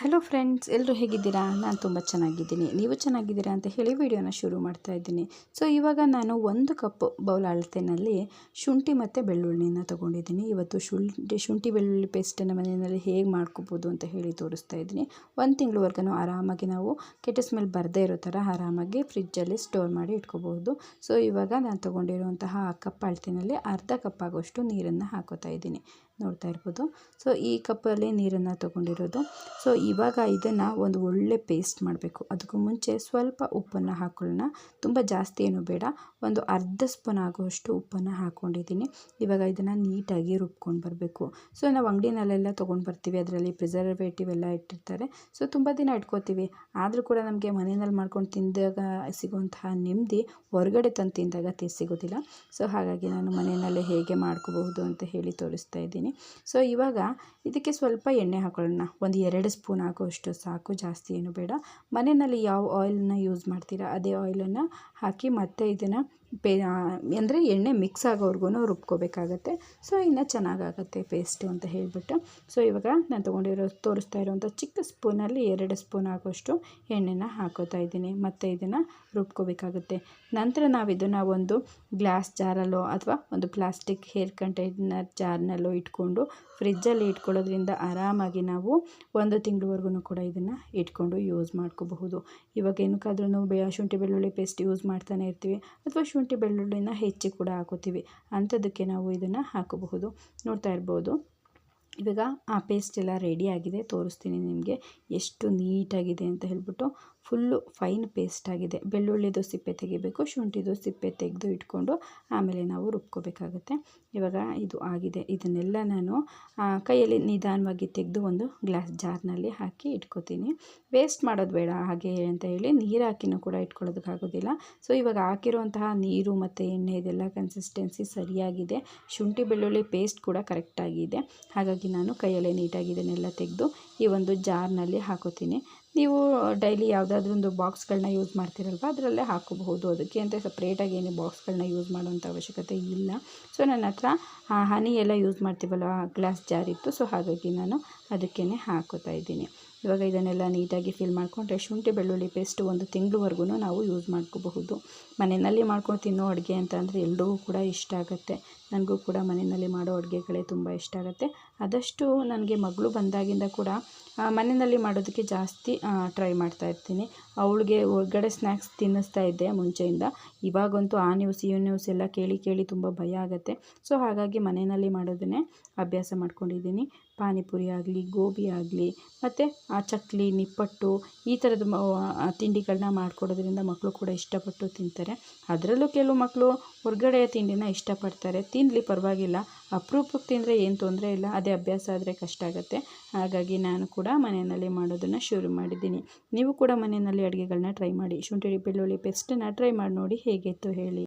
Hello friends ಎಲ್ಲರೂ ಹೇಗಿದ್ದೀರಾ? ನಾನು ತುಂಬ ಚೆನ್ನಾಗಿದ್ದೀನಿ. ನೀವು ಚೆನ್ನಾಗಿದ್ದೀರಾ ಅಂತ ಹೇಳಿ ವಿಡಿಯೋನ ಶುರು ಮಾಡ್ತಾ ಇದ್ದೀನಿ. ಸೊ ಇವಾಗ ನಾನು ಒಂದು ಕಪ್ ಬೌಲ್ ಅಳತೆನಲ್ಲಿ ಶುಂಠಿ ಮತ್ತು ಬೆಳ್ಳುಳ್ಳಿನ ತೊಗೊಂಡಿದ್ದೀನಿ. ಇವತ್ತು ಶುಂಠಿ ಶುಂಠಿ ಬೆಳ್ಳುಳ್ಳಿ ಪೇಸ್ಟನ್ನು ಮನೆಯಲ್ಲಿ ಹೇಗೆ ಮಾಡ್ಕೋಬೋದು ಅಂತ ಹೇಳಿ ತೋರಿಸ್ತಾ ಇದ್ದೀನಿ. ಒಂದು ತಿಂಗಳವರೆಗೂ ಆರಾಮಾಗಿ ನಾವು ಕೆಟ್ಟ ಸ್ಮೆಲ್ ಬರದೇ ಇರೋ ಥರ ಆರಾಮಾಗಿ ಫ್ರಿಜ್ಜಲ್ಲಿ ಸ್ಟೋರ್ ಮಾಡಿ ಇಟ್ಕೋಬಹುದು. ಸೊ ಇವಾಗ ನಾನು ತೊಗೊಂಡಿರುವಂತಹ ಕಪ್ ಅಳತೆನಲ್ಲಿ ಅರ್ಧ ಕಪ್ ಆಗೋಷ್ಟು ನೀರನ್ನು ಹಾಕೋತಾ ಇದ್ದೀನಿ. ನೋಡ್ತಾ ಇರ್ಬೋದು. ಸೊ ಈ ಕಪ್ಪಲ್ಲಿ ನೀರನ್ನು ತೊಗೊಂಡಿರೋದು. ಸೊ ಇವಾಗ ಇದನ್ನು ಒಂದು ಒಳ್ಳೆ ಪೇಸ್ಟ್ ಮಾಡಬೇಕು. ಅದಕ್ಕೂ ಮುಂಚೆ ಸ್ವಲ್ಪ ಉಪ್ಪನ್ನು ಹಾಕೊಳ್ಳೋಣ. ತುಂಬ ಜಾಸ್ತಿ ಏನು ಬೇಡ. ಒಂದು ಅರ್ಧ ಸ್ಪೂನ್ ಆಗುವಷ್ಟು ಉಪ್ಪನ್ನು ಹಾಕ್ಕೊಂಡಿದ್ದೀನಿ ಇವಾಗ ಇದನ್ನು ನೀಟಾಗಿ ರುಬ್ಕೊಂಡು ಬರಬೇಕು. ಸೊ ನಾವು ಅಂಗಡಿನಲ್ಲೆಲ್ಲ ತೊಗೊಂಡು ಬರ್ತೀವಿ. ಅದರಲ್ಲಿ ಪ್ರಿಸರ್ವೇಟಿವ್ ಎಲ್ಲ ಇಟ್ಟಿರ್ತಾರೆ. ಸೊ ತುಂಬ ದಿನ ಇಟ್ಕೋತೀವಿ. ಆದರೂ ಕೂಡ ನಮಗೆ ಮನೆಯಲ್ಲಿ ಮಾಡ್ಕೊಂಡು ತಿಂದಾಗ ಸಿಗುವಂತಹ ನೆಮ್ಮದಿ ಹೊರಗಡೆ ತಂದು ತಿಂದಾಗ ಸಿಗೋದಿಲ್ಲ. ಸೊ ಹಾಗಾಗಿ ನಾನು ಮನೆಯಲ್ಲೇ ಹೇಗೆ ಮಾಡ್ಕೋಬಹುದು ಅಂತ ಹೇಳಿ ತೋರಿಸ್ತಾ ಇದ್ದೀನಿ. ಸೊ ಇವಾಗ ಇದಕ್ಕೆ ಸ್ವಲ್ಪ ಎಣ್ಣೆ ಹಾಕೊಳ್ಳೋಣ. ಒಂದು ಎರಡು ಸ್ಪೂನ್ ಆಗುವಷ್ಟು ಸಾಕು, ಜಾಸ್ತಿ ಏನು ಬೇಡ. ಮನೆಯಲ್ಲಿ ಯಾವ ಆಯಿಲನ್ನ ಯೂಸ್ ಮಾಡ್ತೀರಾ, ಅದೇ ಆಯಿಲನ್ನು ಹಾಕಿ ಮತ್ತೆ ಇದನ್ನು ಪೇ ಅಂದರೆ ಎಣ್ಣೆ ಮಿಕ್ಸ್ ಆಗೋವರೆಗೂ ರುಬ್ಕೋಬೇಕಾಗತ್ತೆ. ಸೊ ಇನ್ನು ಚೆನ್ನಾಗಾಗತ್ತೆ ಪೇಸ್ಟು ಅಂತ ಹೇಳಿಬಿಟ್ಟು. ಸೊ ಇವಾಗ ನಾನು ತೊಗೊಂಡಿರೋ, ತೋರಿಸ್ತಾ ಇರೋವಂಥ ಚಿಕ್ಕ ಸ್ಪೂನಲ್ಲಿ ಎರಡು ಸ್ಪೂನ್ ಆಗೋಷ್ಟು ಎಣ್ಣೆನ ಹಾಕೋತಾ ಇದ್ದೀನಿ. ಮತ್ತು ಇದನ್ನು ರುಬ್ಕೋಬೇಕಾಗುತ್ತೆ. ನಂತರ ನಾವು ಇದನ್ನು ಒಂದು ಗ್ಲಾಸ್ ಜಾರಲ್ಲೋ ಅಥವಾ ಒಂದು ಪ್ಲಾಸ್ಟಿಕ್ ಹೇರ್ ಕಂಟೈನರ್ ಜಾರ್ನಲ್ಲೋ ಇಟ್ಕೊಂಡು ಫ್ರಿಜ್ಜಲ್ಲಿ ಇಟ್ಕೊಳ್ಳೋದ್ರಿಂದ ಆರಾಮಾಗಿ ನಾವು ಒಂದು ತಿಂಗಳವರೆಗೂ ಕೂಡ ಇದನ್ನು ಇಟ್ಕೊಂಡು ಯೂಸ್ ಮಾಡ್ಕೋಬಹುದು. ಇವಾಗ ಏನಕ್ಕಾದ್ರೂ ಬೆ, ಶುಂಠಿ ಬೆಳ್ಳುಳ್ಳಿ ಪೇಸ್ಟ್ ಯೂಸ್ ಮಾಡ್ತಾನೆ ಇರ್ತೀವಿ. ಅಥವಾ ಬೆಳ್ಳುಳ್ಳಿನ ಹೆಚ್ಚಿ ಕೂಡ ಹಾಕೋತೀವಿ ಅಂಥದ್ದಕ್ಕೆ ನಾವು ಇದನ್ನು ಹಾಕಬಹುದು. ನೋಡ್ತಾ ಇರ್ಬೋದು. ಇವಾಗ ಆ ಪೇಸ್ಟ್ ಎಲ್ಲ ರೆಡಿಯಾಗಿದೆ ತೋರಿಸ್ತೀನಿ ನಿಮಗೆ. ಎಷ್ಟು ನೀಟಾಗಿದೆ ಅಂತ ಹೇಳ್ಬಿಟ್ಟು ಫುಲ್ಲು ಫೈನ್ ಪೇಸ್ಟ್ ಆಗಿದೆ. ಬೆಳ್ಳುಳ್ಳಿದು ಸಿಪ್ಪೆ ತೆಗಿಬೇಕು ಶುಂಠಿದು ಸಿಪ್ಪೆ ತೆಗೆದು ಇಟ್ಕೊಂಡು ಆಮೇಲೆ ನಾವು ರುಬ್ಕೋಬೇಕಾಗುತ್ತೆ. ಇವಾಗ ಇದು ಆಗಿದೆ. ಇದನ್ನೆಲ್ಲ ನಾನು ಕೈಯಲ್ಲಿ ನಿಧಾನವಾಗಿ ತೆಗೆದು ಒಂದು ಗ್ಲಾಸ್ ಜಾರ್ನಲ್ಲಿ ಹಾಕಿ ಇಟ್ಕೋತೀನಿ. ವೇಸ್ಟ್ ಮಾಡೋದು ಬೇಡ ಹಾಗೆ ಅಂತ ಹೇಳಿ ನೀರು ಹಾಕಿನೂ ಕೂಡ ಇಟ್ಕೊಳ್ಳೋದಕ್ಕಾಗೋದಿಲ್ಲ. ಸೊ ಇವಾಗ ಹಾಕಿರುವಂತಹ ನೀರು ಮತ್ತು ಎಣ್ಣೆ ಇದೆಲ್ಲ ಕನ್ಸಿಸ್ಟೆನ್ಸಿ ಸರಿಯಾಗಿದೆ. ಶುಂಠಿ ಬೆಳ್ಳುಳ್ಳಿ ಪೇಸ್ಟ್ ಕೂಡ ಕರೆಕ್ಟಾಗಿದೆ ಹಾಗಾಗಿ ನಾನು ಕೈಯಲ್ಲೇ ನೀಟಾಗಿ ಇದನ್ನೆಲ್ಲ ತೆಗೆದು ಈ ಒಂದು ಜಾರ್ನಲ್ಲಿ ಹಾಕೋತೀನಿ ನೀವು ಡೈಲಿ ಯಾವುದಾದ್ರೂ ಒಂದು ಬಾಕ್ಸ್ಗಳನ್ನ ಯೂಸ್ ಮಾಡ್ತೀರಲ್ವ? ಅದರಲ್ಲೇ ಹಾಕೋಬಹುದು. ಅದಕ್ಕೆ ಅಂತ ಸಪ್ರೇಟಾಗಿ ಏನು ಬಾಕ್ಸ್ಗಳನ್ನ ಯೂಸ್ ಮಾಡುವಂಥ ಅವಶ್ಯಕತೆ ಇಲ್ಲ. ಸೊ, ನನ್ನ ಹತ್ರ ಹನಿ ಎಲ್ಲ ಯೂಸ್ ಮಾಡ್ತೀವಲ್ಲ ಗ್ಲಾಸ್ ಜಾರ್ ಇತ್ತು. ಸೊ, ಹಾಗಾಗಿ ನಾನು ಅದಕ್ಕೇ ಹಾಕೋತಾ ಇದ್ದೀನಿ. ಇವಾಗ ಇದನ್ನೆಲ್ಲ ನೀಟಾಗಿ ಫಿಲ್ ಮಾಡಿಕೊಂಡ್ರೆ ಶುಂಠಿ, ಬೆಳ್ಳುಳ್ಳಿ ಪೇಸ್ಟ್ ಒಂದು ತಿಂಗಳವರೆಗೂ ನಾವು ಯೂಸ್ ಮಾಡ್ಕೋಬಹುದು. ಮನೆಯಲ್ಲಿ ಮಾಡ್ಕೊಂಡು ತಿನ್ನೋ ಅಡುಗೆ ಅಂತ ಅಂದರೆ ಎಲ್ರಿಗೂ ಕೂಡ ಇಷ್ಟ ಆಗುತ್ತೆ. ನನಗೂ ಕೂಡ ಮನೆಯಲ್ಲಿ ಮಾಡೋ ಅಡುಗೆಗಳೇ ತುಂಬ ಇಷ್ಟ ಆಗುತ್ತೆ. ಆದಷ್ಟು ನನಗೆ ಮಗಳು ಬಂದಾಗಿಂದ ಕೂಡ ಮನೆಯಲ್ಲಿ ಮಾಡೋದಕ್ಕೆ ಜಾಸ್ತಿ ಟ್ರೈ ಮಾಡ್ತಾ ಇರ್ತೀನಿ. ಅವಳಿಗೆ ಹೊರ್ಗಡೆ ಸ್ನ್ಯಾಕ್ಸ್ ತಿನ್ನಿಸ್ತಾ ಇದ್ದೆ ಮುಂಚೆಯಿಂದ. ಇವಾಗಂತೂ ಆ ನ್ಯೂಸ್ ಈ ನ್ಯೂಸ್ ಎಲ್ಲ ಕೇಳಿ ಕೇಳಿ ತುಂಬ ಭಯ ಆಗುತ್ತೆ. ಸೊ ಹಾಗಾಗಿ ಮನೆಯಲ್ಲಿ ಮಾಡೋದನ್ನೇ ಅಭ್ಯಾಸ ಮಾಡ್ಕೊಂಡಿದ್ದೀನಿ. ಪಾನಿಪುರಿ ಆಗಲಿ, ಗೋಬಿ ಆಗಲಿ, ಮತ್ತು ಆ ಚಕ್ಲಿ, ನಿಪ್ಪಟ್ಟು ಈ ಥರದ ತಿಂಡಿಗಳನ್ನ ಮಾಡಿಕೊಡೋದ್ರಿಂದ ಮಕ್ಕಳು ಕೂಡ ಇಷ್ಟಪಟ್ಟು ತಿಂತಾರೆ. ಅದರಲ್ಲೂ ಕೆಲವು ಮಕ್ಕಳು ಹೊರ್ಗಡೆಯ ತಿಂಡಿನ ಇಷ್ಟಪಡ್ತಾರೆ. ತಿನ್ನಲಿ ಪರವಾಗಿಲ್ಲ. ಅಪರೂಪಕ್ಕೆ ತಿಂದರೆ ಏನು ತೊಂದರೆ ಇಲ್ಲ, ಅದೇ ಅಭ್ಯಾಸ ಆದರೆ ಕಷ್ಟ ಆಗುತ್ತೆ. ಹಾಗಾಗಿ ನಾನು ಕೂಡ ಮನೆಯಲ್ಲಿ ಮಾಡೋದನ್ನು ಶುರು ಮಾಡಿದ್ದೀನಿ. ನೀವು ಕೂಡ ಮನೆಯಲ್ಲಿ ಅಡುಗೆಗಳನ್ನ ಟ್ರೈ ಮಾಡಿ. ಶುಂಠಿ ಬೆಳ್ಳುಳ್ಳಿ ಪೇಸ್ಟನ್ನು ಟ್ರೈ ಮಾಡಿ ನೋಡಿ ಹೇಗಿತ್ತು ಹೇಳಿ.